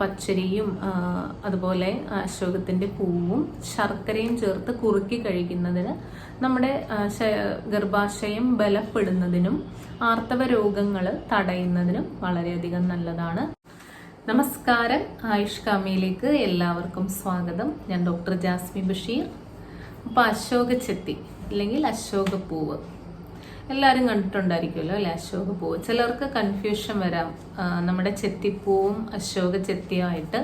പച്ചരിയും അതുപോലെ അശോകത്തിന്റെ പൂവും ശർക്കരയും ചേർത്ത് കുറുക്കി കഴിക്കുന്നതിന് നമ്മുടെ ഗർഭാശയം ബലപ്പെടുന്നതിനും ആർത്തവ രോഗങ്ങൾ തടയുന്നതിനും വളരെയധികം നല്ലതാണ്. നമസ്കാരം. ആയുഷ് കാമയിലേക്ക് എല്ലാവർക്കും സ്വാഗതം. ഞാൻ ഡോക്ടർ ജാസ്മി ബഷീർ. അപ്പോൾ അശോക ചെത്തി അല്ലെങ്കിൽ അശോകപ്പൂവ്. എല്ലാവരും കണ്ടിട്ടുണ്ടായിരിക്കുമല്ലോ അല്ലെ? അശോക പൂവ് ചിലർക്ക് കൺഫ്യൂഷൻ വരാം. നമ്മുടെ ചെത്തിപ്പൂവും അശോക ചെത്തിയായിട്ട്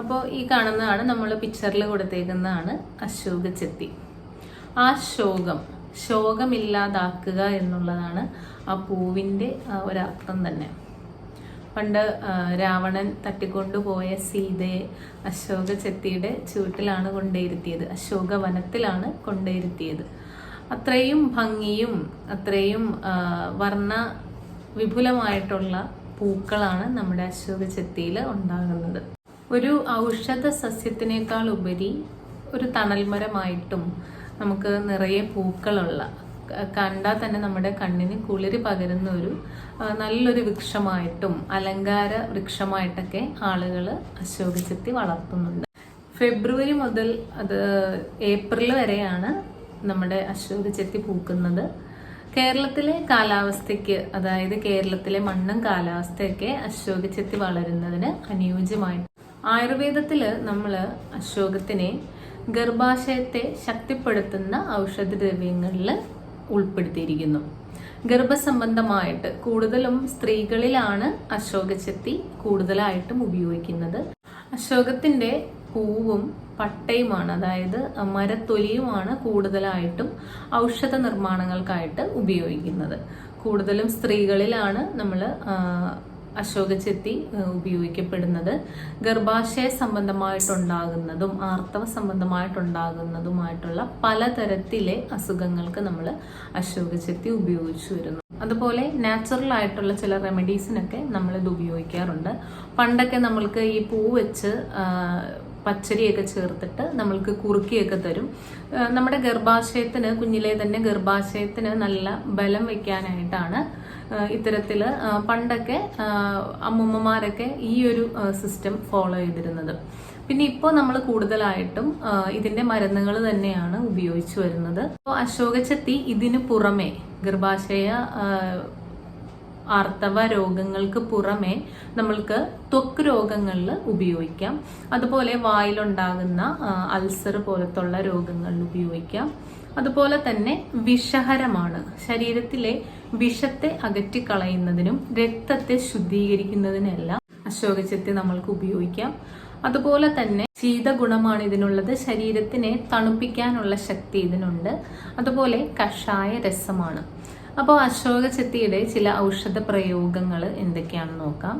അപ്പോൾ ഈ കാണുന്നതാണ് നമ്മൾ പിക്ചറിൽ കൊടുത്തേക്കുന്നതാണ് അശോക ചെത്തി. ആ ശോകം ശോകമില്ലാതാക്കുക എന്നുള്ളതാണ് ആ പൂവിന്റെ ഒരർത്ഥം തന്നെ. പണ്ട് രാവണൻ തട്ടിക്കൊണ്ടുപോയ സീതയെ അശോക ചെത്തിയുടെ ചുവട്ടിലാണ് കൊണ്ടേരുത്തിയത് അശോക വനത്തിലാണ് കൊണ്ടേയിരുത്തിയത്. അത്രയും ഭംഗിയും അത്രയും വർണ വിപുലമായിട്ടുള്ള പൂക്കളാണ് നമ്മുടെ അശോക ചെത്തിയിൽ ഉണ്ടാകുന്നത്. ഒരു ഔഷധ സസ്യത്തിനേക്കാൾ ഉപരി ഒരു തണൽമരമായിട്ടും നമുക്ക് നിറയെ പൂക്കളുള്ള കണ്ടാൽ തന്നെ നമ്മുടെ കണ്ണിന് കുളിര് പകരുന്ന ഒരു നല്ലൊരു വൃക്ഷമായിട്ടും അലങ്കാര വൃക്ഷമായിട്ടൊക്കെ ആളുകൾ അശോക ചെത്തി വളർത്തുന്നുണ്ട്. ഫെബ്രുവരി മുതൽ അത് ഏപ്രിൽ വരെയാണ് നമ്മുടെ അശോക ചെത്തി പൂക്കുന്നത്. കേരളത്തിലെ കാലാവസ്ഥയ്ക്ക് അതായത് കേരളത്തിലെ മണ്ണും കാലാവസ്ഥയൊക്കെ അശോക ചെത്തി വളരുന്നതിന് അനുയോജ്യമായി ആയുർവേദത്തിൽ നമ്മൾ അശോകത്തിനെ ഗർഭാശയത്തെ ശക്തിപ്പെടുത്തുന്ന ഔഷധദ്രവ്യങ്ങളിൽ ഉൾപ്പെടുത്തിയിരിക്കുന്നു. ഗർഭസംബന്ധമായിട്ട് കൂടുതലും സ്ത്രീകളിലാണ് അശോകച്ചെത്തി കൂടുതലായിട്ടും ഉപയോഗിക്കുന്നത്. അശോകത്തിന്റെ പൂവും പട്ടയുമാണ്. അതായത് മരത്തൊലിയുമാണ് കൂടുതലായിട്ടും ഔഷധ നിർമ്മാണങ്ങൾക്കായിട്ട് ഉപയോഗിക്കുന്നത്. കൂടുതലും സ്ത്രീകളിലാണ് നമ്മൾ അശോക ചെത്തി ഉപയോഗിക്കപ്പെടുന്നത്. ഗർഭാശയ സംബന്ധമായിട്ടുണ്ടാകുന്നതും ആർത്തവ സംബന്ധമായിട്ടുണ്ടാകുന്നതുമായിട്ടുള്ള പലതരത്തിലെ അസുഖങ്ങൾക്ക് നമ്മൾ അശോകച്ചെത്തി ഉപയോഗിച്ചു വരുന്നു. അതുപോലെ നാച്ചുറൽ ആയിട്ടുള്ള ചില റെമഡീസിനൊക്കെ നമ്മളിത് ഉപയോഗിക്കാറുണ്ട്. പണ്ടൊക്കെ നമ്മൾക്ക് ഈ പൂ വെച്ച് പച്ചരിയൊക്കെ ചേർത്തിട്ട് നമ്മൾക്ക് കുറുക്കിയൊക്കെ തരും. നമ്മുടെ ഗർഭാശയത്തിന് കുഞ്ഞിലെ തന്നെ ഗർഭാശയത്തിന് നല്ല ബലം വെക്കാനായിട്ടാണ് ഇത്തരത്തിൽ പണ്ടൊക്കെ അമ്മൂമ്മമാരൊക്കെ ഈ ഒരു സിസ്റ്റം ഫോളോ ചെയ്തിരുന്നത്. പിന്നെ ഇപ്പോൾ നമ്മൾ കൂടുതലായിട്ടും ഇതിന്റെ മരുന്നുകൾ തന്നെയാണ് ഉപയോഗിച്ചു വരുന്നത്. അപ്പോൾ അശോകച്ചത്തി ഇതിനു പുറമെ ഗർഭാശയ ആർത്തവ രോഗങ്ങൾക്ക് പുറമെ നമ്മൾക്ക് ത്വക്ക് രോഗങ്ങളിൽ ഉപയോഗിക്കാം. അതുപോലെ വായിലുണ്ടാകുന്ന അൾസർ പോലത്തുള്ള രോഗങ്ങളിൽ ഉപയോഗിക്കാം. അതുപോലെ തന്നെ വിഷഹരമാണ്. ശരീരത്തിലെ വിഷത്തെ അകറ്റിക്കളയുന്നതിനും രക്തത്തെ ശുദ്ധീകരിക്കുന്നതിനെല്ലാം അശോകചത്തി നമ്മൾക്ക് ഉപയോഗിക്കാം. അതുപോലെ തന്നെ ശീതഗുണമാണ് ഇതിനുള്ളത്. ശരീരത്തിനെ തണുപ്പിക്കാനുള്ള ശക്തി ഇതിനുണ്ട്. അതുപോലെ കഷായ രസമാണ്. അപ്പോൾ അശോക ചെത്തിയുടെ ചില ഔഷധ പ്രയോഗങ്ങൾ എന്തൊക്കെയാണെന്ന് നോക്കാം.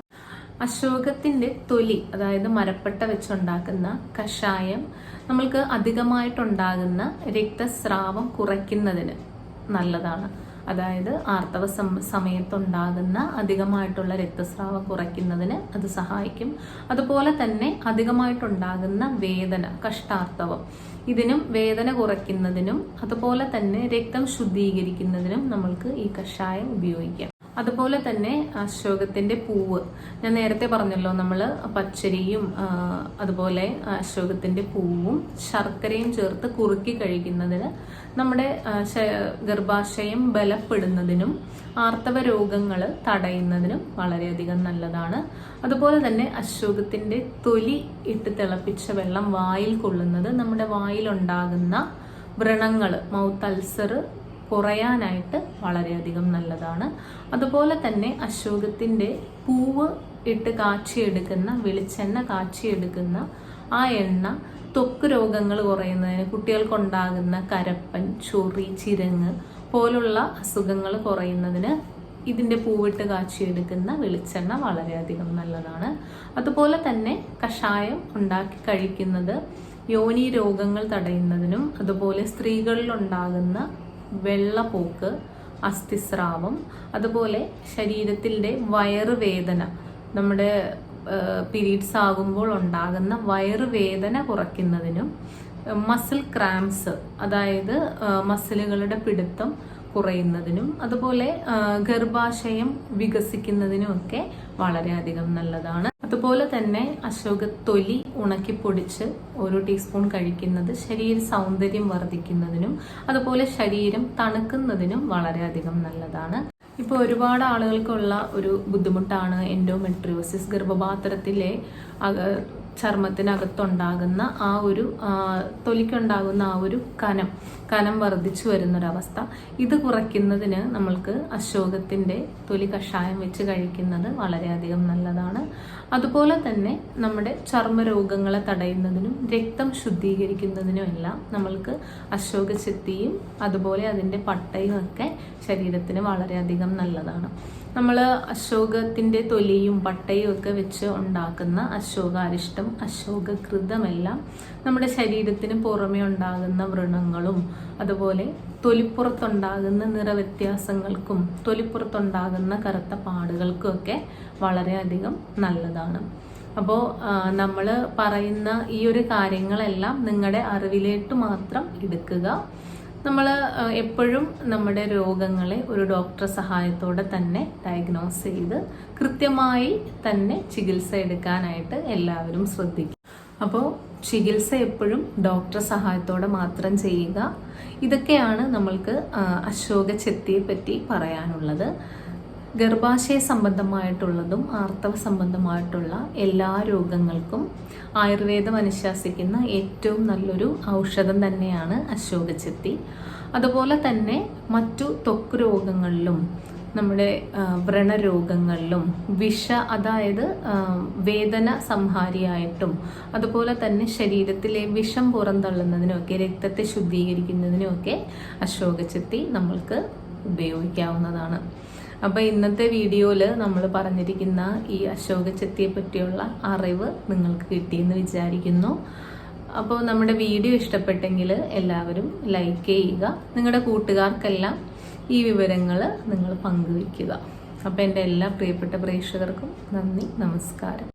അശോകത്തിന്റെ തൊലി അതായത് മരപ്പട്ട വെച്ചുണ്ടാക്കുന്ന കഷായം നമ്മൾക്ക് അധികമായിട്ടുണ്ടാകുന്ന രക്തസ്രാവം കുറയ്ക്കുന്നതിന് നല്ലതാണ്. അതായത് ആർത്തവ സം- സമയത്തുണ്ടാകുന്ന അധികമായിട്ടുള്ള രക്തസ്രാവം കുറയ്ക്കുന്നതിന് അത് സഹായിക്കും. അതുപോലെ തന്നെ അധികമായിട്ടുണ്ടാകുന്ന വേദന കഷ്ടാർത്തവം. ഇതിനും വേദന കുറയ്ക്കുന്നതിനും അതുപോലെ തന്നെ രക്തം ശുദ്ധീകരിക്കുന്നതിനും നമ്മൾക്ക് ഈ കഷായം ഉപയോഗിക്കാം. അതുപോലെ തന്നെ അശോകത്തിന്റെ പൂവ്. ഞാൻ നേരത്തെ പറഞ്ഞല്ലോ നമ്മൾ പച്ചരിയും അതുപോലെ അശോകത്തിന്റെ പൂവും ശർക്കരയും ചേർത്ത് കുറുക്കി കഴിക്കുന്നതിന് നമ്മുടെ ഗർഭാശയം ബലപ്പെടുന്നതിനും ആർത്തവ രോഗങ്ങൾ തടയുന്നതിനും വളരെയധികം നല്ലതാണ്. അതുപോലെ തന്നെ അശോകത്തിന്റെ തൊലി ഇട്ട് തിളപ്പിച്ച വെള്ളം വായിൽ കൊള്ളുന്നത് നമ്മുടെ വായിലുണ്ടാകുന്ന വ്രണങ്ങൾ മൗത്ത് അൾസർ കുറയാനായിട്ട് വളരെയധികം നല്ലതാണ്. അതുപോലെ തന്നെ അശോകത്തിന്റെ പൂവ് ഇട്ട് കാച്ചിയെടുക്കുന്ന വെളിച്ചെണ്ണ കാച്ചിയെടുക്കുന്ന ആ എണ്ണ ത്വക്ക് രോഗങ്ങൾ കുറയുന്നതിന് കുട്ടികൾക്കുണ്ടാകുന്ന കരപ്പൻ ചൊറി ചിരങ്ങ് പോലുള്ള അസുഖങ്ങൾ കുറയുന്നതിന് ഇതിന്റെ പൂവിട്ട് കാച്ചിയെടുക്കുന്ന വെളിച്ചെണ്ണ വളരെയധികം നല്ലതാണ്. അതുപോലെ തന്നെ കഷായം ഉണ്ടാക്കി കഴിക്കുന്നത് യോനി രോഗങ്ങൾ തടയുന്നതിനും അതുപോലെ സ്ത്രീകളിൽ ഉണ്ടാകുന്ന വെള്ളപ്പോക്ക് അസ്ഥിസ്രാവം അതുപോലെ ശരീരത്തിന്റെ വയറുവേദന. നമ്മുടെ പീരീഡ്സ് ആകുമ്പോൾ ഉണ്ടാകുന്ന വയറുവേദന കുറയ്ക്കുന്നതിനും മസിൽ ക്രാംസ് അതായത് മസിലുകളുടെ പിടുത്തം കുറയുന്നതിനും അതുപോലെ ഗർഭാശയം വികസിക്കുന്നതിനും ഒക്കെ വളരെയധികം നല്ലതാണ്. അതുപോലെ തന്നെ അശോകത്തൊലി ഉണക്കിപ്പൊടിച്ച് ഓരോ ടീസ്പൂൺ കഴിക്കുന്നത് ശരീര സൗന്ദര്യം വർദ്ധിക്കുന്നതിനും അതുപോലെ ശരീരം തണുക്കുന്നതിനും വളരെയധികം നല്ലതാണ്. ഇപ്പോൾ ഒരുപാട് ആളുകൾക്കുള്ള ഒരു ബുദ്ധിമുട്ടാണ് എൻഡോമെട്രിയോസിസ് ഗർഭപാത്രത്തിലെ ചർമ്മത്തിനകത്തുണ്ടാകുന്ന ആ ഒരു തൊലിക്കുണ്ടാകുന്ന ആ ഒരു കനം കനം വർദ്ധിച്ചു വരുന്നൊരവസ്ഥ. ഇത് കുറയ്ക്കുന്നതിന് നമ്മൾക്ക് അശോകത്തിന്റെ തൊലി കഷായം വെച്ച് കഴിക്കുന്നത് വളരെയധികം നല്ലതാണ്. അതുപോലെ തന്നെ നമ്മുടെ ചർമ്മരോഗങ്ങളെ തടയുന്നതിനും രക്തം ശുദ്ധീകരിക്കുന്നതിനും എല്ലാം നമ്മൾക്ക് അശോക ചെത്തിയും അതുപോലെ അതിന്റെ പട്ടയും ഒക്കെ ശരീരത്തിന് വളരെയധികം നല്ലതാണ്. നമ്മൾ അശോകത്തിന്റെ തൊലിയും പട്ടയും ഒക്കെ വെച്ച് ഉണ്ടാക്കുന്ന അശോകാരിഷ്ടം അശോകകൃതമെല്ലാം നമ്മുടെ ശരീരത്തിന് പുറമെ ഉണ്ടാകുന്ന വ്രണങ്ങളും അതുപോലെ തൊലിപ്പുറത്തുണ്ടാകുന്ന നിറവ്യത്യാസങ്ങൾക്കും തൊലിപ്പുറത്തുണ്ടാകുന്ന കറുത്ത പാടുകൾക്കും ഒക്കെ വളരെയധികം നല്ലതാണ്. അപ്പോൾ നമ്മൾ പറയുന്ന ഈ ഒരു കാര്യങ്ങളെല്ലാം നിങ്ങളുടെ അറിവിലേക്ക് മാത്രം എടുക്കുക. നമ്മൾ എപ്പോഴും നമ്മുടെ രോഗങ്ങളെ ഒരു ഡോക്ടർ സഹായത്തോടെ തന്നെ ഡയഗ്നോസ് ചെയ്ത് കൃത്യമായി തന്നെ ചികിത്സ എടുക്കാനായിട്ട് എല്ലാവരും ശ്രദ്ധിക്കും. അപ്പോൾ ചികിത്സ എപ്പോഴും ഡോക്ടർ സഹായത്തോടെ മാത്രം ചെയ്യുക. ഇതൊക്കെയാണ് നമ്മൾക്ക് അശോക ചെത്തിയെ പറ്റി പറയാനുള്ളത്. ഗർഭാശയ സംബന്ധമായിട്ടുള്ളതും ആർത്തവ സംബന്ധമായിട്ടുള്ള എല്ലാ രോഗങ്ങൾക്കും ആയുർവേദം അനുശാസിക്കുന്ന ഏറ്റവും നല്ലൊരു ഔഷധം തന്നെയാണ് അശോകചെത്തി. അതുപോലെ തന്നെ മറ്റു ത്വക്ക് രോഗങ്ങളിലും നമ്മുടെ വ്രണരോഗങ്ങളിലും വിഷ അതായത് വേദന സംഹാരിയായിട്ടും അതുപോലെ തന്നെ ശരീരത്തിലെ വിഷം പുറന്തള്ളുന്നതിനൊക്കെ രക്തത്തെ ശുദ്ധീകരിക്കുന്നതിനൊക്കെ അശോകചെത്തി നമ്മൾക്ക് ഉപയോഗിക്കാവുന്നതാണ്. അപ്പോൾ ഇന്നത്തെ വീഡിയോയിൽ നമ്മൾ പറഞ്ഞിരിക്കുന്ന ഈ അശോക ചെത്തിയെ പറ്റിയുള്ള അറിവ് നിങ്ങൾക്ക് കിട്ടിയെന്ന് വിചാരിക്കുന്നു. അപ്പോൾ നമ്മുടെ വീഡിയോ ഇഷ്ടപ്പെട്ടെങ്കിൽ എല്ലാവരും ലൈക്ക് ചെയ്യുക. നിങ്ങളുടെ കൂട്ടുകാർക്കെല്ലാം ഈ വിവരങ്ങൾ നിങ്ങൾ പങ്കുവയ്ക്കുക. അപ്പോൾ എന്റെ എല്ലാ പ്രിയപ്പെട്ട പ്രേക്ഷകർക്കും നന്ദി നമസ്കാരം.